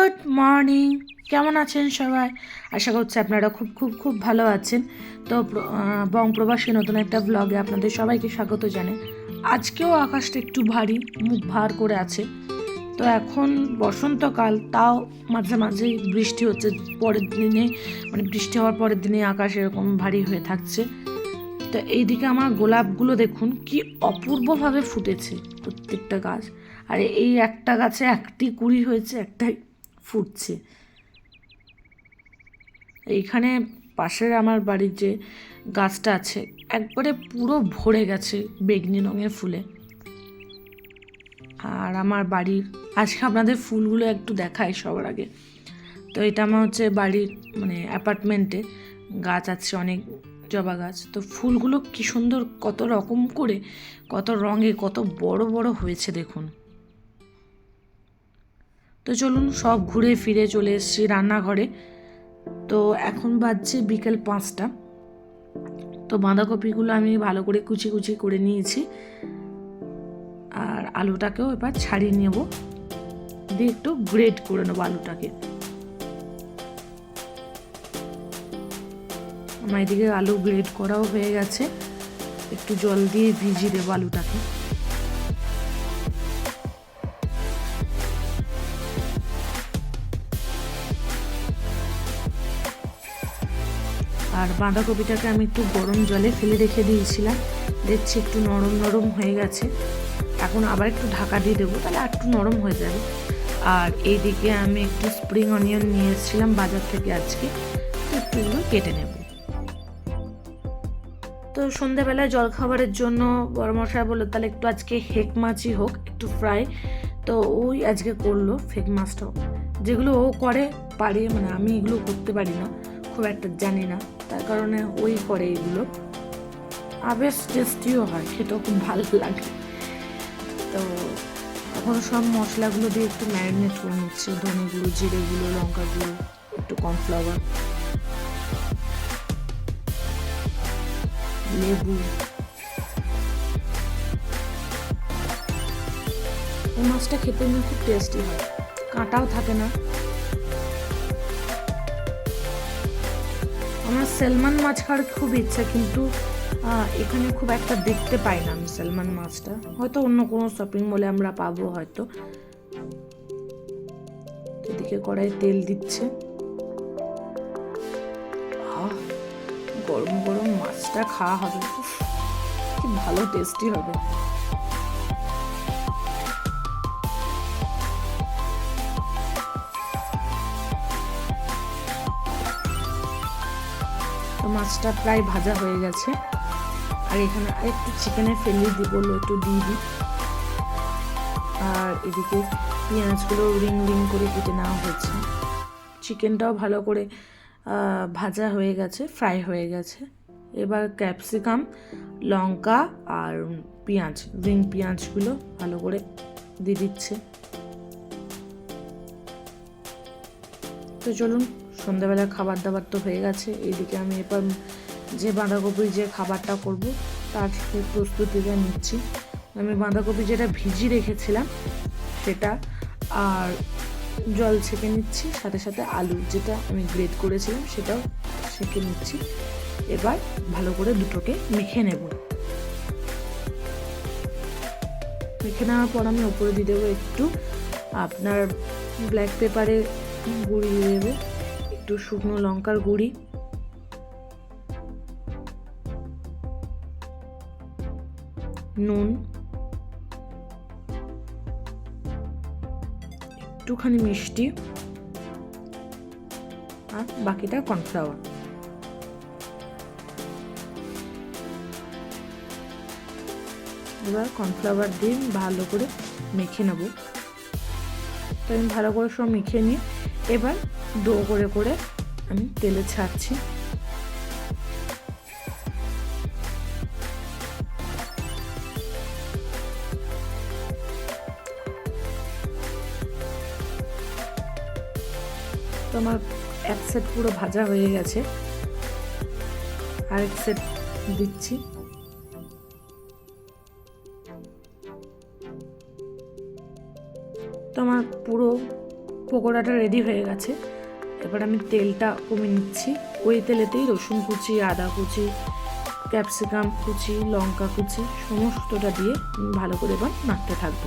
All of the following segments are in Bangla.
গুড মর্নিং কেমন আছেন সবাই? আশা করছি আপনারা খুব খুব খুব ভালো আছেন। তো বং প্রবাসী নতুন একটা ব্লগে আপনাদের সবাইকে স্বাগত জানে আজকেও আকাশটা একটু ভারী, মুখ ভার করে আছে। তো এখন বসন্তকাল, তাও মাঝে মাঝেই বৃষ্টি হচ্ছে। পরের দিনে মানে বৃষ্টি হওয়ার পরের দিনে আকাশ এরকম ভারী হয়ে থাকছে। তো এইদিকে আমার গোলাপগুলো দেখুন, কি অপূর্বভাবে ফুটেছে প্রত্যেকটা গাছ। আর এই একটা গাছে একটি কুড়ি হয়েছে, একটাই ফুটছে। এইখানে পাশের আমার বাড়ির যে গাছটা আছে, একবারে পুরো ভরে গেছে বেগনি রঙের ফুলে। আর আমার বাড়ির, আজকে আপনাদের ফুলগুলো একটু দেখাই সবার আগে। তো এটা আমার হচ্ছে বাড়ির মানে অ্যাপার্টমেন্টে গাছ আছে, অনেক জবা গাছ। তো ফুলগুলো কি সুন্দর, কত রকম করে, কত রঙে, কত বড় বড় হয়েছে দেখুন। তো চলুন সব ঘুরে ফিরে চলে এসেছি রান্নাঘরে। তো এখন বাজছে বিকেল পাঁচটা। তো বাঁধাকপিগুলো আমি ভালো করে কুচি কুচি করে নিয়েছি। আর আলুটাকেও এবার ছাড়িয়ে নেব। দিয়ে একটু গ্রেড করে নেব আলুটাকে। আমার এদিকে আলু গ্রেড করাও হয়ে গেছে। একটু জল দিয়ে ভিজিয়ে দেবো আলুটাকে। আর বাঁধাকপিটাকে আমি একটু গরম জলে ফেলে রেখে দিয়েছিলাম। দেখছি একটু নরম নরম হয়ে গেছে। এখন আবার একটু ঢাকা দিয়ে দেবো, তাহলে আর একটু নরম হয়ে যাবে। আর এইদিকে আমি একটু স্প্রিং অনিয়ন নিয়ে এসেছিলাম বাজার থেকে আজকে, তো একটু এগুলো কেটে নেব। তো সন্ধ্যাবেলায় জলখাবারের জন্য বড় মশাই বলল, তাহলে একটু আজকে হেক মাছই হোক, একটু ফ্রাই তো ওই আজকে করল ফেক মাছটাও। যেগুলো ও করে, পারে মানে আমি এগুলো করতে পারি না। খুব একটা জানি না। তার কারণে ওই করে এগুলো। আবেশ টেস্টিও হয়, খেতেও খুব ভালো লাগে। তো এখন সব মশলাগুলো দিয়ে একটু ম্যারিনেট করে নিচ্ছে। ধনে গুঁড়ো জিরে গুঁড়ো লঙ্কা গুঁড়ো একটু কর্নফ্লাওয়ার। লেবু। এই মাছটা খেতে খুব টেস্টি হয়। কাঁটাও থাকে না। আমার সেলমান মাছ খাওয়ার খুব ইচ্ছা, কিন্তু এখানে খুব একটা দেখতে পাই না আমি সেলমান মাছটা। হয়তো অন্য কোনো শপিং মলে আমরা পাবো হয়তো। এদিকে কড়াই তেল দিচ্ছে। গরম গরম মাছটা খাওয়া হবে। কি ভালো টেস্টি হবে। মাছটা প্রায় ভাজা হয়ে গেছে। আর এখানে আরেকটু চিকেনের ফেলি দিব একটু দিয়ে দিই। আর এদিকে পেঁয়াজগুলো রিং রিং করে কেটে নেওয়া হয়েছে। চিকেনটাও ভালো করে ভাজা হয়ে গেছে, ফ্রাই হয়ে গেছে। এবার ক্যাপসিকাম, লঙ্কা আর পেঁয়াজ, রিং পেঁয়াজগুলো ভালো করে দিয়ে দিচ্ছে। তো চলুন সন্ধ্যাবেলা খাবার দাবার তো হয়ে গেছে। এইদিকে আমি এবার যে বাঁধাকপির যে খাবারটা করব, তার প্রস্তুতিটা নিচ্ছি। আমি বাঁধাকপি যেটা ভিজিয়ে রেখেছিলাম, সেটা আর জল ছেঁকে নিচ্ছি, সাথে সাথে আলু যেটা আমি গ্রেড করেছিলাম, সেটাও ছেঁকে নিচ্ছি। এবার ভালো করে দুটোকে মেখে নেব। মেখে নেওয়ার পর আমি ওপরে দিয়ে দেবো একটু আপনার ব্ল্যাক পেপারে গুঁড়ি দিয়ে দেবো। একটু শুকনো লঙ্কার গুঁড়ি। নুন। একটুখানি মিষ্টি। আর বাকিটা কর্নফ্লাওয়ার। এবার কর্নফ্লাওয়ার দিয়ে ভালো করে মেখে নেব। তো আমি ভালো করে সব মেখে নিয়ে এবার ডো করে করে আমি তেলে ছাড়ছি। তো আমার এক সেট পুরো ভাজা হয়ে গেছে। আরেক সেট দিচ্ছি। তো আমার পুরো পকোড়াটা রেডি হয়ে গেছে। এবার আমি তেলটা কমে নিচ্ছি। ওই তেলেতেই রসুন কুচি, আদা কুচি ক্যাপসিকাম কুচি, লঙ্কা কুচি সমস্তটা দিয়ে ভালো করে এবার নাড়তে থাকব।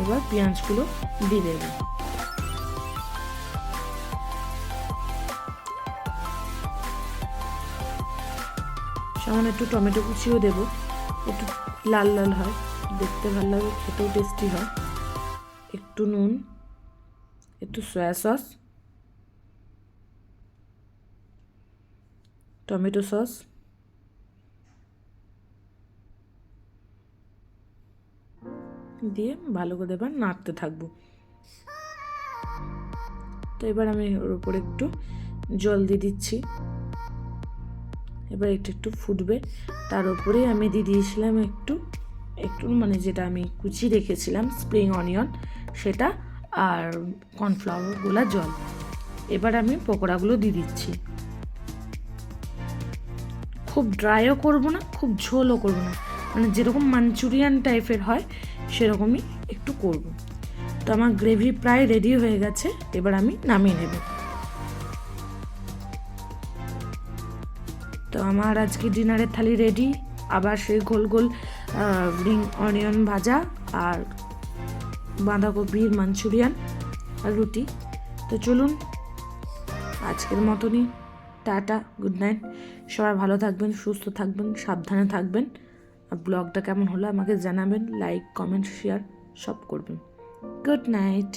এবার পেঁয়াজগুলো দিয়ে দেবো। সামান্য একটু টমেটো কুচিও দেবো। একটু লাল লাল হয়। দেখতে ভালো লাগে, খেতেও টেস্টি হয়। একটু নুন, একটু সয়া সস টমেটো সস দিয়ে ভালো করে এবার নাড়তে থাকব। তো এবার আমি ওর উপরে একটু জল দিয়ে দিচ্ছি। এবার একটু একটু ফুটবে। তার উপরে আমি দিয়ে দিয়েছিলাম একটু একটু মানে যেটা আমি কুচি রেখেছিলাম স্প্রিং অনিয়ন সেটা আর কর্নফ্লাওয়ার গোলা জল। এবার আমি পকোড়াগুলো দিয়ে দিচ্ছি। খুব ড্রাইও করব না, খুব ঝোলও করব না। মানে যেরকম মাঞ্চুরিয়ান টাইপের হয়, সেরকমই একটু করব। তো আমার গ্রেভি প্রায় রেডি হয়ে গেছে, এবার আমি নামিয়ে নেব। তো আমার আজকে ডিনারের থালি রেডি আবার সেই গোল গোল রিং অনিয়ন ভাজা আর বাঁধাকপির মাঞ্চুরিয়ান আর রুটি। তো চলুন, আজকের মতনই টাটা গুড নাইট সবাই ভালো থাকবেন, সুস্থ থাকবেন, সাবধানে থাকবেন। আর ব্লগটা কেমন হলো আমাকে জানাবেন লাইক কমেন্ট শেয়ার সব করবেন। Good night